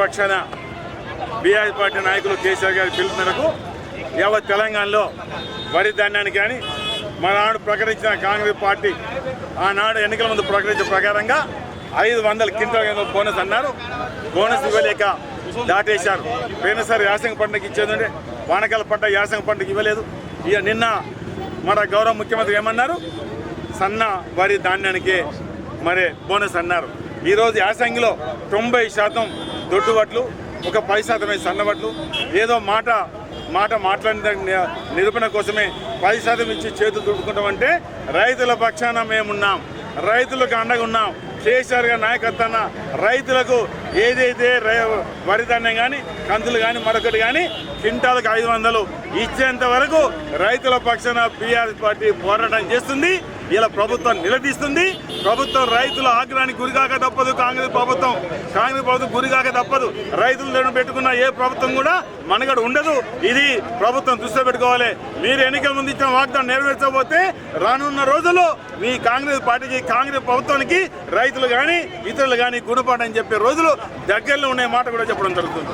పక్షాన BRS party నాయకులు కేసీఆర్ గారి పిలుపు మేరకు యావత్ తెలంగాణలో వరి ధాన్యానికి కానీ మనాడు ప్రకటించిన కాంగ్రెస్ పార్టీ ఆనాడు ఎన్నికల ముందు ప్రకటించిన ప్రకారంగా ఐదు వందల క్వింటల్ బోనస్ అన్నారు. బోనస్ ఇవ్వలేక దాటేశారు. పోయినసారి యాసంగ పంటకి ఇచ్చేదంటే వానకాల పంట యాసంగ పంటకి ఇవ్వలేదు. ఇక నిన్న మన గౌరవ ముఖ్యమంత్రి ఏమన్నారు? సన్న వరి ధాన్యానికి మరి బోనస్ అన్నారు. ఈరోజు యాసంగిలో తొంభై శాతం దొడ్డు వడ్లు ఒక పది శాతమే సన్న ఏదో మాట మాట మాట్లాడిన నిరూపణ కోసమే పది శాతం ఇచ్చి చేతులు దుడుకుంటామంటే రైతుల పక్షాన మేమున్నాం. రైతులకు అండగా ఉన్నాం. కేసీఆర్ గారి నాయకత్వాన రైతులకు ఏదైతే రై- వరి ధాన్యం కానీ కందులు కానీ మరొకటి కానీ క్వింటాలకు ఐదు వందలు ఇచ్చేంత వరకు రైతుల పక్షాన బీఆర్ఎస్ పార్టీ పోరాటం చేస్తుంది. ఇలా ప్రభుత్వం నిలదీస్తుంది. ప్రభుత్వం రైతుల ఆగ్రహానికి గురికాక తప్పదు. కాంగ్రెస్ ప్రభుత్వం కాంగ్రెస్ ప్రభుత్వం గురిగాక తప్పదు. రైతులు పెట్టుకున్న ఏ ప్రభుత్వం కూడా మనగడ ఉండదు. ఇది ప్రభుత్వం దృష్టిలో పెట్టుకోవాలి. మీరు ఎన్నికల ముందు ఇచ్చిన వాగ్దానం నెరవేర్చకపోతే రానున్న రోజుల్లో మీ కాంగ్రెస్ పార్టీకి కాంగ్రెస్ ప్రభుత్వానికి రైతులు కానీ ఇతరులు కానీ గుణపాఠం చెప్పే రోజులు దగ్గరలో ఉండే మాట కూడా చెప్పడం జరుగుతుంది.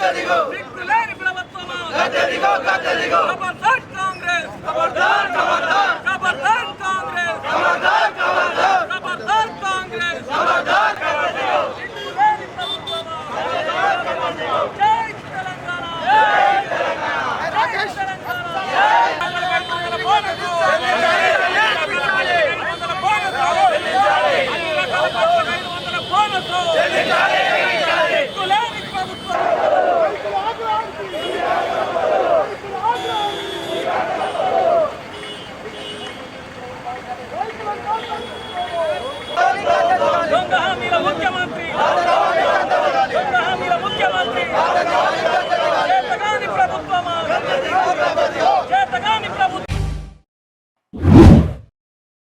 సిగ్గులేని ప్రభుత్వమా. ఖబర్దార్ ఖబర్దార్ ಮುಖ್ಯಮಂತ್ರಿ